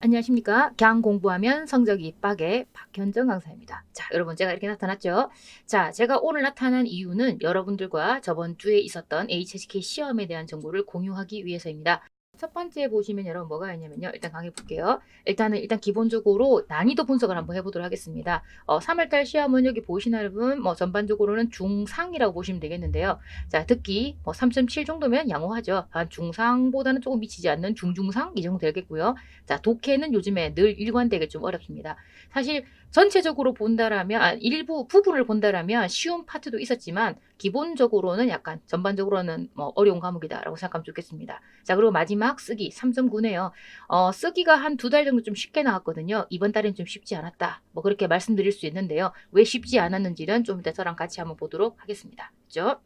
안녕하십니까. 경 공부하면 성적이 빠게 박현정 강사입니다. 자, 여러분 제가 이렇게 나타났죠? 자, 제가 오늘 나타난 이유는 여러분들과 저번 주에 있었던 HSK 시험에 대한 정보를 공유하기 위해서입니다. 첫 번째 보시면 여러분 뭐가 있냐면요. 일단 강의 볼게요. 일단은 일단 기본적으로 난이도 분석을 한번 해보도록 하겠습니다. 어, 3월달 시험은 여기 보시는 여러분 뭐 전반적으로는 중상이라고 보시면 되겠는데요. 자, 듣기 뭐 3.7 정도면 양호하죠. 한 중상보다는 조금 미치지 않는 중중상 이 정도 되겠고요. 자, 독해는 요즘에 늘 일관되게 좀 어렵습니다. 사실 전체적으로 본다라면 아, 일부 부분을 본다라면 쉬운 파트도 있었지만 기본적으로는 약간 전반적으로는 뭐 어려운 과목이다라고 생각하면 좋겠습니다. 자, 그리고 마지막 쓰기 3.9네요. 어, 쓰기가 한 두 달 정도 좀 쉽게 나왔거든요. 이번 달엔 좀 쉽지 않았다. 뭐 그렇게 말씀드릴 수 있는데요. 왜 쉽지 않았는지는 좀 이따 저랑 같이 한번 보도록 하겠습니다. 그죠?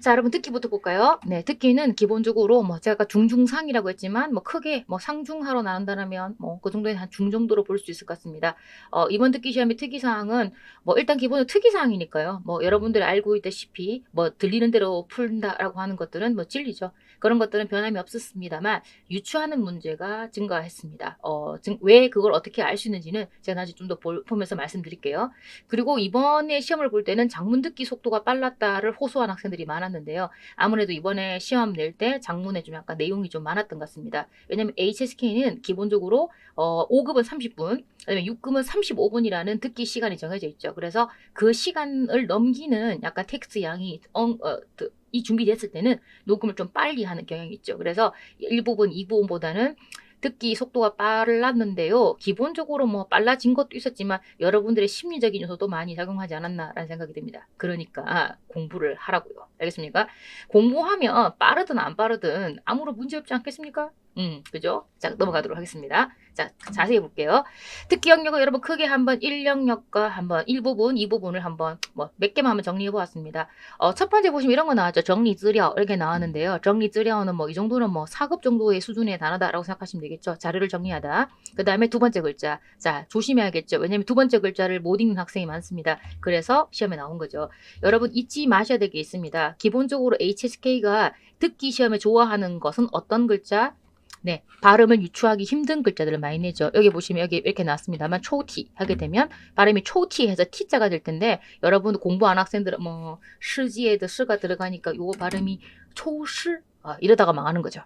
자, 여러분 듣기부터 볼까요? 네, 듣기는 기본적으로 뭐 제가 중중상이라고 했지만 뭐 크게 뭐 상중하로 나온다면 뭐 그 정도의 한 중 정도로 볼 수 있을 것 같습니다. 어, 이번 듣기 시험의 특이 사항은 뭐 일단 기본은 특이 사항이니까요. 뭐 여러분들이 알고 있다시피 뭐 들리는 대로 푼다라고 하는 것들은 뭐 진리죠. 그런 것들은 변함이 없었습니다만 유추하는 문제가 증가했습니다. 어, 증, 왜 그걸 어떻게 알 수 있는지는 제가 나중에 좀 더 보면서 말씀드릴게요. 그리고 이번에 시험을 볼 때는 장문 듣기 속도가 빨랐다를 호소한 학생들이 많았는데요. 아무래도 이번에 시험 낼 때 장문에 좀 약간 내용이 좀 많았던 것 같습니다. 왜냐면 HSK는 기본적으로 어, 5급은 30분, 그다음에 6급은 35분이라는 듣기 시간이 정해져 있죠. 그래서 그 시간을 넘기는 약간 텍스트 양이 엉, 어, 그, 이 준비됐을 때는 녹음을 좀 빨리 하는 경향이 있죠. 그래서 1부분, 2부분보다는 듣기 속도가 빨랐는데요. 기본적으로 뭐 빨라진 것도 있었지만 여러분들의 심리적인 요소도 많이 작용하지 않았나라는 생각이 듭니다. 그러니까 공부를 하라고요. 알겠습니까? 공부하면 빠르든 안 빠르든 아무런 문제 없지 않겠습니까? 음, 그죠? 자, 넘어가도록 하겠습니다. 자, 자세히 볼게요. 특기 영역을 여러분 크게 한번 1 영역과 한번 1부분, 2부분을 한번 뭐 몇 개만 한번 정리해 보았습니다. 어, 첫 번째 보시면 이런 거 나왔죠. 정리 쓰려 이렇게 나왔는데요. 정리 쓰려는 뭐 이 정도는 뭐 4급 정도의 수준의 단어다라고 생각하시면 되겠죠. 자료를 정리하다. 그다음에 두 번째 글자. 자, 조심해야겠죠. 왜냐면 두 번째 글자를 못 읽는 학생이 많습니다. 그래서 시험에 나온 거죠. 여러분 잊지 마셔야 될 게 있습니다. 기본적으로 HSK가 듣기 시험에 좋아하는 것은 어떤 글자? 네, 발음을 유추하기 힘든 글자들을 많이 내죠. 여기 보시면 여기 이렇게 나왔습니다만 초티 하게 되면 발음이 초티 해서 T자가 될 텐데 여러분 공부한 학생들은 뭐 시지에도 시가 들어가니까 요거 발음이 초시 아, 이러다가 망하는 거죠.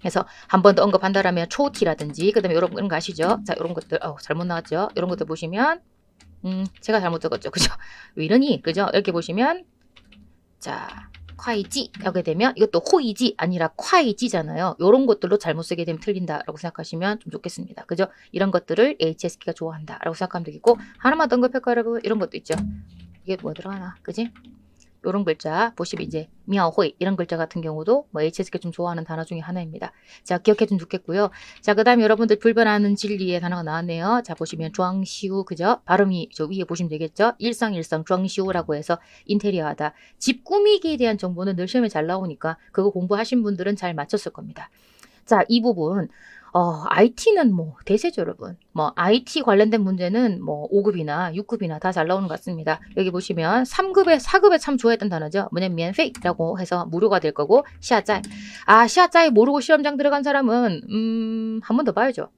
그래서 한 번 더 언급한다라면 초티라든지 그다음에 여러분 이런 거 아시죠? 자, 이런 것들 어, 잘못 나왔죠? 이런 것들 보시면 음, 제가 잘못 적었죠. 그죠? 왜 이러니? 그죠? 이렇게 보시면 자, 콰이지 하게 되면 이것도 호이지 아니라 콰이지잖아요. 이런 것들로 잘못 쓰게 되면 틀린다라고 생각하시면 좀 좋겠습니다. 그죠? 이런 것들을 HSK가 좋아한다라고 생각하면 되겠고 하나만 여러분? 이런 것도 있죠. 이게 뭐 들어가나? 그지? 요런 글자 보시면 이제 미아호이 이런 글자 같은 경우도 뭐 HSK 좀 좋아하는 단어 중에 하나입니다. 자 기억해 좀 좋겠고요. 자 그다음에 여러분들 불변하는 진리의 단어가 나왔네요. 자 보시면 庄시우 그죠? 발음이 저 위에 보시면 되겠죠? 일상일상 庄시우라고 해서 인테리어하다. 집 꾸미기에 대한 정보는 늘 시험에 잘 나오니까 그거 공부하신 분들은 잘 맞췄을 겁니다. 자 이 부분 어, IT는 뭐 대세죠, 여러분. 뭐 IT 관련된 문제는 뭐 5급이나 6급이나 다 잘 나오는 것 같습니다. 여기 보시면 3급에 4급에 참 좋아했던 단어죠. 뭐냐면免费라고 해서 무료가 될 거고 시아짜이. 아, 시아짜이 모르고 시험장 들어간 사람은 음, 한 번 더 봐야죠.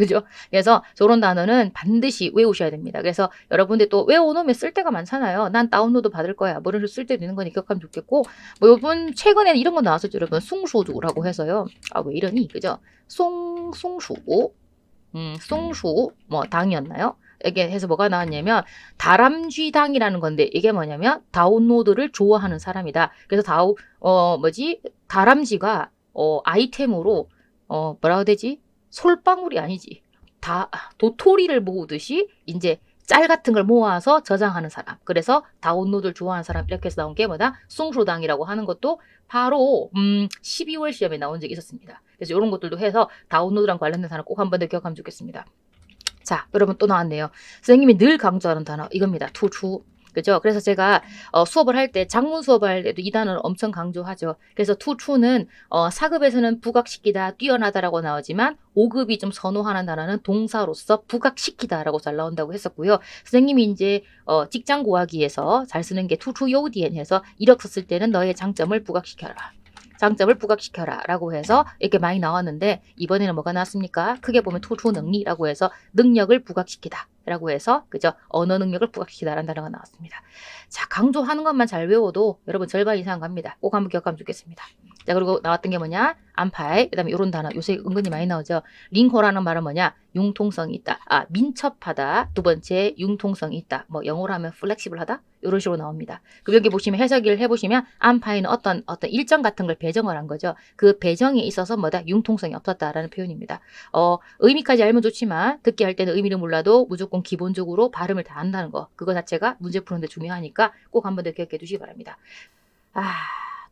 그죠? 그래서 저런 단어는 반드시 외우셔야 됩니다. 그래서 여러분들 또 외워놓으면 쓸 데가 많잖아요. 난 다운로드 받을 거야. 뭐 이런 쓸 때도 있는 거니 기억하면 좋겠고, 뭐 요번 최근에는 이런 거 나왔었죠, 여러분. 숭수주라고 해서요. 아, 왜 이러니? 그죠? 송, 숭수, 음, 숭수, 뭐, 당이었나요? 이게 해서 뭐가 나왔냐면 다람쥐당이라는 건데 이게 뭐냐면 다운로드를 좋아하는 사람이다. 그래서 다우 어 뭐지 다람쥐가 어 아이템으로 어 뭐라고 되지 솔방울이 아니지. 다 도토리를 모으듯이 이제 짤 같은 걸 모아서 저장하는 사람. 그래서 다운로드를 좋아하는 사람 이렇게 해서 나온 게 뭐다? 숭수당이라고 하는 것도 바로 음 12월 시험에 나온 적이 있었습니다. 그래서 이런 것들도 해서 다운로드랑 관련된 단어 꼭 한 번 더 기억하면 좋겠습니다. 자, 여러분 또 나왔네요. 선생님이 늘 강조하는 단어 이겁니다. 투추. 그죠? 그래서 제가 어, 수업을 할 때 장문 수업을 할 때도 이 단어를 엄청 강조하죠. 그래서 투추는 어, 4급에서는 부각시키다, 뛰어나다라고 나오지만 5급이 좀 선호하는 단어는 동사로서 부각시키다라고 잘 나온다고 했었고요. 선생님이 이제 어, 직장 구하기에서 잘 쓰는 게 투추 요디엔 해서 이력 썼을 때는 너의 장점을 부각시켜라. 장점을 부각시켜라 라고 해서 이렇게 많이 나왔는데 이번에는 뭐가 나왔습니까? 크게 보면 투투 능리라고 해서 능력을 부각시키다 라고 해서 그죠? 언어 능력을 부각시키다라는 단어가 나왔습니다. 자 강조하는 것만 잘 외워도 여러분 절반 이상 갑니다. 꼭 한번 기억하면 좋겠습니다. 자 그리고 나왔던 게 뭐냐? 안파이 그다음에 이런 단어 요새 은근히 많이 나오죠. 링코라는 말은 뭐냐? 융통성이 있다. 아 민첩하다. 두 번째 융통성이 있다. 뭐 영어로 하면 플렉시블하다. 이런 식으로 나옵니다. 그 여기 보시면 해석을 해보시면 안파이는 어떤 어떤 일정 같은 걸 배정을 한 거죠. 그 배정에 있어서 뭐다 융통성이 없었다라는 표현입니다. 어 의미까지 알면 좋지만 듣기 할 때는 의미를 몰라도 무조건 기본적으로 발음을 다 안다는 거 그거 자체가 문제 푸는데 중요하니까 꼭 한번 더 기억해 두시기 바랍니다. 아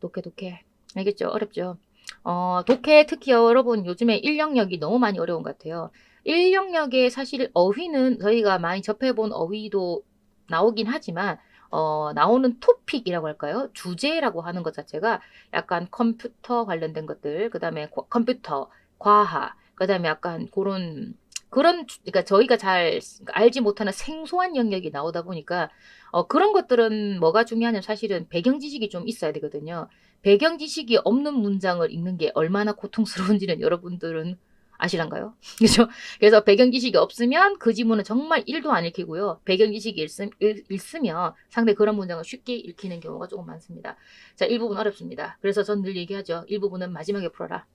독해 독해 알겠죠? 어렵죠? 어 독해 특히 여러분 요즘에 일령력이 너무 많이 어려운 것 같아요. 일령력에 사실 어휘는 저희가 많이 접해본 어휘도 나오긴 하지만 어, 나오는 토픽이라고 할까요? 주제라고 하는 것 자체가 약간 컴퓨터 관련된 것들, 그 다음에 컴퓨터, 과학, 그 다음에 약간 그런, 그런, 주- 그러니까 저희가 잘 알지 못하는 생소한 영역이 나오다 보니까, 어, 그런 것들은 뭐가 중요하냐면 사실은 배경 지식이 좀 있어야 되거든요. 배경 지식이 없는 문장을 읽는 게 얼마나 고통스러운지는 여러분들은 아시란가요? 그죠? 그래서 배경 지식이 없으면 그 지문은 정말 1도 안 읽히고요. 배경 지식이 있음, 읽, 읽으면 상당히 그런 문장을 쉽게 읽히는 경우가 조금 많습니다. 자, 일부분 어렵습니다. 그래서 전 늘 얘기하죠. 일부분은 마지막에 풀어라.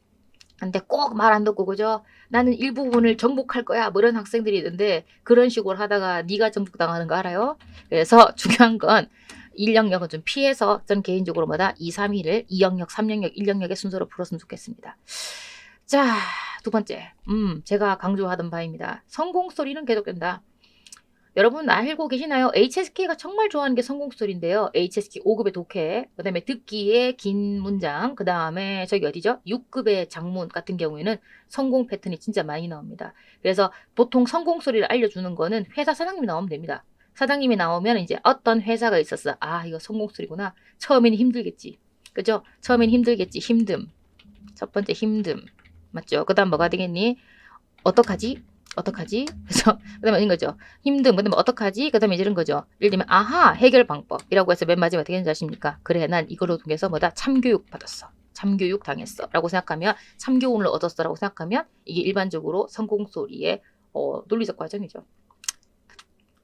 근데 꼭 말 안 듣고 그죠? 나는 일부분을 정복할 거야. 뭐 이런 학생들이 있는데 그런 식으로 하다가 네가 정복당하는 거 알아요? 그래서 중요한 건 1영역은 좀 피해서 전 개인적으로 뭐다 2, 3위를 2영역, 3영역, 1영역의 순서로 풀었으면 좋겠습니다. 자, 두 번째. 음, 제가 강조하던 바입니다. 성공 스토리는 계속된다. 여러분 알고 계시나요? HSK가 정말 좋아하는 게 성공 스토리인데요. HSK 5급의 독해, 그 다음에 듣기의 긴 문장, 그 다음에 저기 어디죠? 6급의 장문 같은 경우에는 성공 패턴이 진짜 많이 나옵니다. 그래서 보통 성공 스토리를 알려주는 거는 회사 사장님이 나오면 됩니다. 사장님이 나오면 이제 어떤 회사가 있었어. 아, 이거 성공 스토리구나. 처음에는 힘들겠지. 그죠? 처음엔 힘들겠지. 힘듦. 첫 번째 힘듦. 맞죠? 그 다음 뭐가 되겠니? 어떡하지? 어떡하지? 그래서 그다음에 이런 거죠. 힘듦. 그다음에 어떡하지? 그다음에 이런 거죠. 예를 들면 아하 해결 방법이라고 해서 맨 마지막에 어떻게 되는지 아십니까? 그래 난 이걸로 통해서 뭐다 참교육 받았어. 참교육 당했어라고 생각하면 참교훈을 얻었어라고 생각하면 이게 일반적으로 성공 소리의 어, 논리적 과정이죠.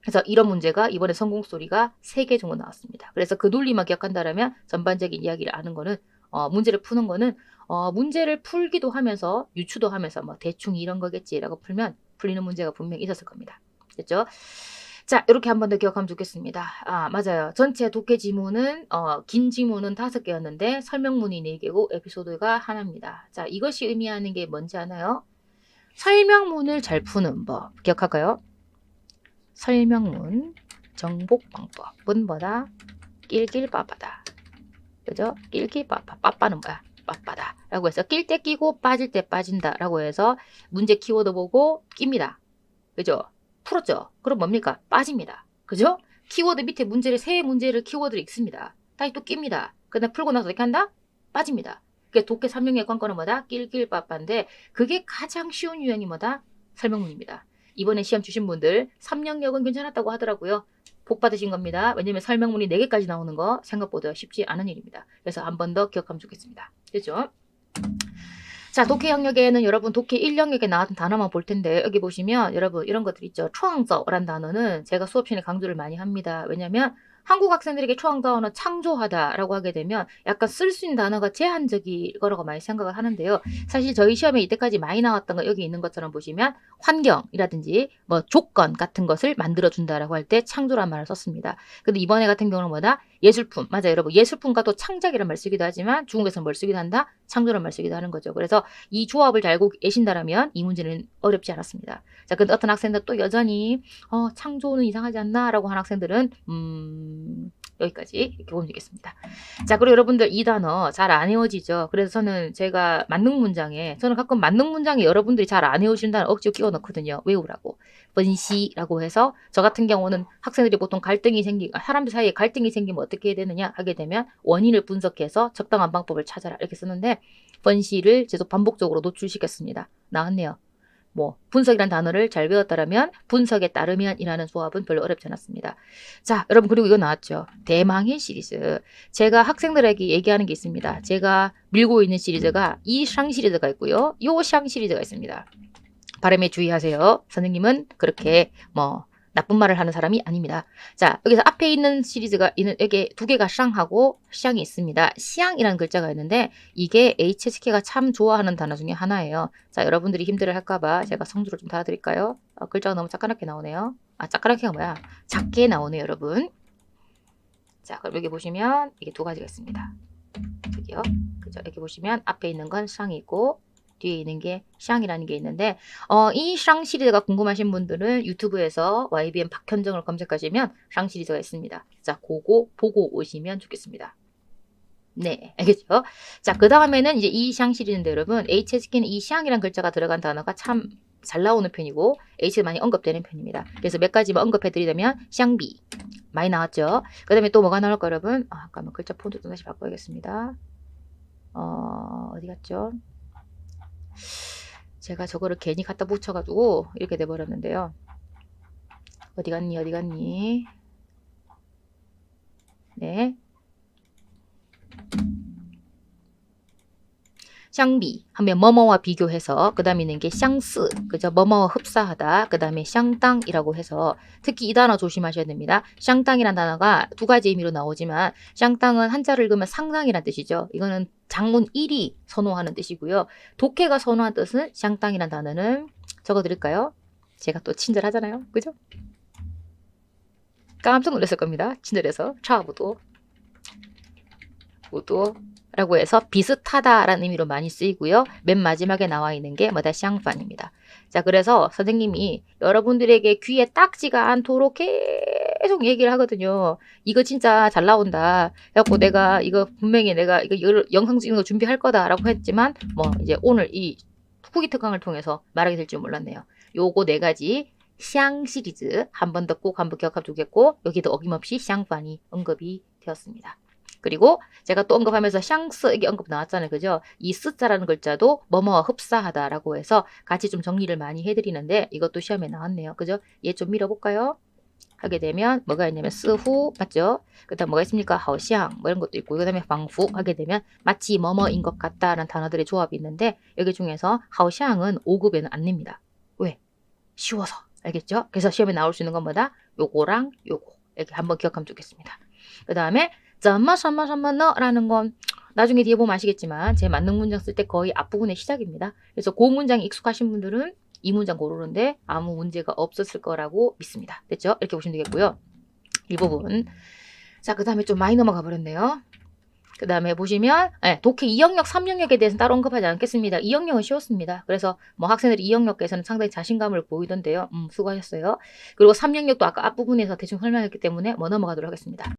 그래서 이런 문제가 이번에 성공 소리가 세 개 정도 나왔습니다. 그래서 그 논리만 기억한다라면 전반적인 이야기를 아는 거는 어, 문제를 푸는 거는 어, 문제를 풀기도 하면서 유추도 하면서 뭐 대충 이런 거겠지라고 풀면 풀리는 문제가 분명히 있었을 겁니다. 됐죠? 자, 이렇게 한 번 더 기억하면 좋겠습니다. 아, 맞아요. 전체 독해 지문은, 어, 긴 지문은 다섯 개였는데, 설명문이 네 개고, 에피소드가 하나입니다. 자, 이것이 의미하는 게 뭔지 아나요? 설명문을 잘 푸는 법. 기억할까요? 설명문, 정복 방법은 뭐다? 낄낄빠빠다. 그죠? 낄낄빠빠. 빠빠는 뭐야? 빠빠다. 라고 해서 낄 때 끼고 빠질 때 빠진다. 라고 해서 문제 키워드 보고 낍니다. 그죠? 풀었죠? 그럼 뭡니까? 빠집니다. 그죠? 키워드 밑에 문제를, 세 문제를 키워드를 읽습니다. 다시 또 낍니다. 그다음 풀고 나서 어떻게 한다? 빠집니다. 그게 독해 3영역 관건은 뭐다? 낄낄 빠빠인데 그게 가장 쉬운 유형이 뭐다? 설명문입니다. 이번에 시험 주신 분들 3영역은 괜찮았다고 하더라고요. 복 받으신 겁니다. 왜냐면 설명문이 4개까지 나오는 거 생각보다 쉽지 않은 일입니다. 그래서 한 번 더 기억하면 좋겠습니다. 됐죠? 자, 독해 영역에는 여러분 독해 1영역에 나왔던 단어만 볼 텐데 여기 보시면 여러분 이런 것들 있죠. 초항저라는 단어는 제가 수업 시간에 강조를 많이 합니다. 왜냐면 한국 학생들에게 초항저어는 창조하다라고 하게 되면 약간 쓸 수 있는 단어가 제한적일 거라고 많이 생각을 하는데요. 사실 저희 시험에 이때까지 많이 나왔던 거 여기 있는 것처럼 보시면 환경이라든지 뭐 조건 같은 것을 만들어 준다라고 할 때 창조란 말을 썼습니다. 근데 이번에 같은 경우는 뭐다? 예술품. 맞아요, 여러분. 예술품과 또 창작이란 말 쓰기도 하지만 중국에서는 뭘 쓰기도 한다? 창조란 말 쓰기도 하는 거죠. 그래서 이 조합을 잘 알고 계신다라면 이 문제는 어렵지 않았습니다. 자, 근데 어떤 학생들 또 여전히 어, 창조는 이상하지 않나라고 하는 학생들은 음, 여기까지 이렇게 보면 되겠습니다. 자, 그리고 여러분들 이 단어 잘안 외워지죠. 그래서 저는 제가 만능 문장에 저는 가끔 만능 문장에 여러분들이 잘안 단어 억지로 끼워 넣거든요. 외우라고. 번시라고 해서 저 같은 경우는 학생들이 보통 갈등이 생기 사람들 사이에 갈등이 생기면 어떻게 해야 되느냐 하게 되면 원인을 분석해서 적당한 방법을 찾아라 이렇게 쓰는데 번시를 계속 반복적으로 노출시켰습니다. 나왔네요. 뭐 분석이란 단어를 잘 배웠다라면 분석에 따르면이라는 수업은 별로 어렵지 않았습니다. 자, 여러분 그리고 이거 나왔죠. 대망의 시리즈. 제가 학생들에게 얘기하는 게 있습니다. 제가 밀고 있는 시리즈가 이샹 시리즈가 있고요. 요샹 시리즈가 있습니다. 발음에 주의하세요. 선생님은 그렇게 뭐 나쁜 말을 하는 사람이 아닙니다. 자, 여기서 앞에 있는 시리즈가 있는 여기 두 개가 샹하고 샹이 있습니다. 샹이라는 글자가 있는데 이게 HSK가 참 좋아하는 단어 중에 하나예요. 자, 여러분들이 힘들어 할까봐 제가 성조를 좀 달아드릴까요? 아, 글자가 너무 작가랗게 나오네요. 아, 작가랗게가 뭐야? 작게 나오네요, 여러분. 자, 그럼 여기 보시면 이게 두 가지가 있습니다. 저기요. 그죠? 여기 보시면 앞에 있는 건 샹이 있고 뒤에 있는 게 샹이라는 게 있는데 어, 이 샹 시리즈가 궁금하신 분들은 유튜브에서 YBN 박현정을 검색하시면 샹 시리즈가 있습니다. 자, 그거 보고 오시면 좋겠습니다. 네, 알겠죠? 자, 그 다음에는 이제 이 샹 시리즈인데 여러분, HSK는 이 샹이란 글자가 들어간 단어가 참 잘 나오는 편이고, H가 많이 언급되는 편입니다. 그래서 몇 가지만 언급해드리자면, 샹비. 많이 나왔죠? 그 다음에 또 뭐가 나올까, 여러분? 아, 잠깐만, 글자 폰트 좀 다시 바꿔야겠습니다. 어, 어디 갔죠? 제가 저거를 괜히 갖다 붙여가지고 이렇게 돼버렸는데요. 어디 갔니? 어디 갔니? 네. 샹비 하면 뭐뭐와 비교해서 그 다음에 있는 게 샹스 그죠? 뭐뭐와 흡사하다. 그 다음에 샹땅이라고 해서 특히 이 단어 조심하셔야 됩니다. 샹땅이란 단어가 두 가지 의미로 나오지만 샹땅은 한자를 읽으면 상당이란 뜻이죠. 이거는 장문 1이 선호하는 뜻이고요. 독해가 선호한 뜻은 샹땅이란 단어는 적어드릴까요? 제가 또 친절하잖아요. 그죠? 깜짝 놀랐을 겁니다. 친절해서. 차부도 우도 라고 해서 비슷하다라는 의미로 많이 쓰이고요. 맨 마지막에 나와 있는 게 뭐다 샹판입니다. 자, 그래서 선생님이 여러분들에게 귀에 딱지가 않도록 계속 얘기를 하거든요. 이거 진짜 잘 나온다. 그래갖고 내가 이거 분명히 내가 이거 여- 영상 찍는 거 준비할 거다라고 했지만 뭐 이제 오늘 이 후기 특강을 통해서 말하게 될 줄 몰랐네요. 요거 네 가지 샹 시리즈 한 번 더 꼭 한번 기억하면 좋겠고 여기도 어김없이 샹판이 언급이 되었습니다. 그리고 제가 또 언급하면서 샹스 이게 언급 나왔잖아요. 그죠? 이 스자라는 글자도 뭐뭐와 흡사하다라고 해서 같이 좀 정리를 많이 해드리는데 이것도 시험에 나왔네요. 그죠? 얘 좀 밀어볼까요? 하게 되면 뭐가 있냐면 스후 맞죠? 그다음 뭐가 있습니까? 하오샹 뭐 이런 것도 있고 그다음에 방후 하게 되면 마치 뭐뭐인 것 같다라는 단어들의 조합이 있는데 여기 중에서 하오샹은 5급에는 안 냅니다. 왜? 쉬워서 알겠죠? 그래서 시험에 나올 수 있는 건 뭐다? 요거랑 요거 이렇게 한번 기억하면 좋겠습니다. 그 다음에 잠마 잠마 잠마 너라는 건 나중에 뒤에 보면 아시겠지만 제 맞는 문장 쓸 때 거의 앞부분의 시작입니다. 그래서 그 문장 익숙하신 분들은 이 문장 고르는데 아무 문제가 없었을 거라고 믿습니다. 됐죠? 이렇게 보시면 되겠고요. 이 부분. 자, 그 다음에 좀 많이 넘어가 버렸네요. 그 다음에 보시면 네, 독해 2영역, 3영역에 대해서는 따로 언급하지 않겠습니다. 2영역은 쉬웠습니다. 그래서 뭐 학생들이 2영역에서는 상당히 자신감을 보이던데요. 음, 수고하셨어요. 그리고 3영역도 아까 앞부분에서 대충 설명했기 때문에 뭐 넘어가도록 하겠습니다.